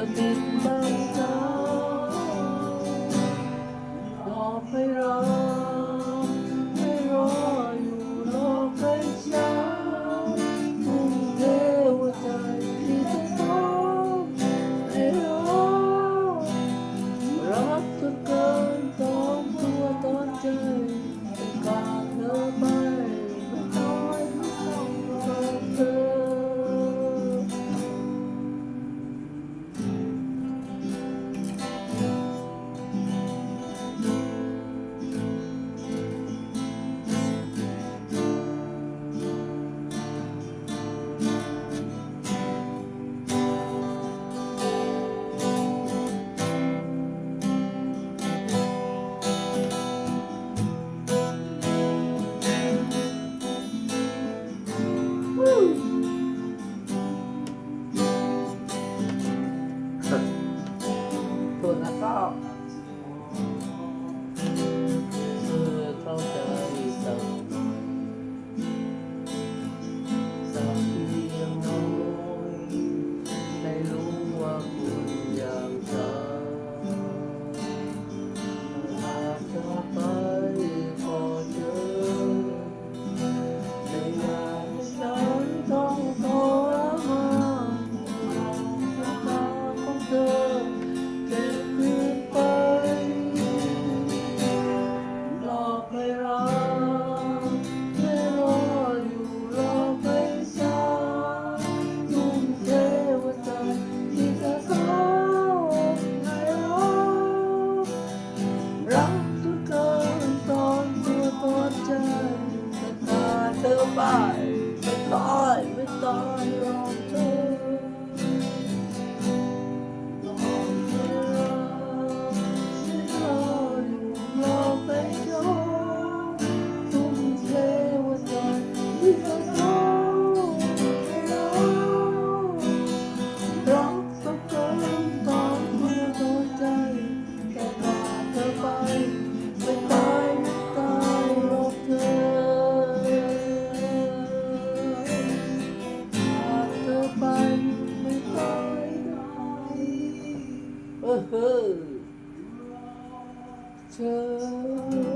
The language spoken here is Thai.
จะบินบางจากขอให้เรา ไม่ตายไม่ตาย 어허. 저.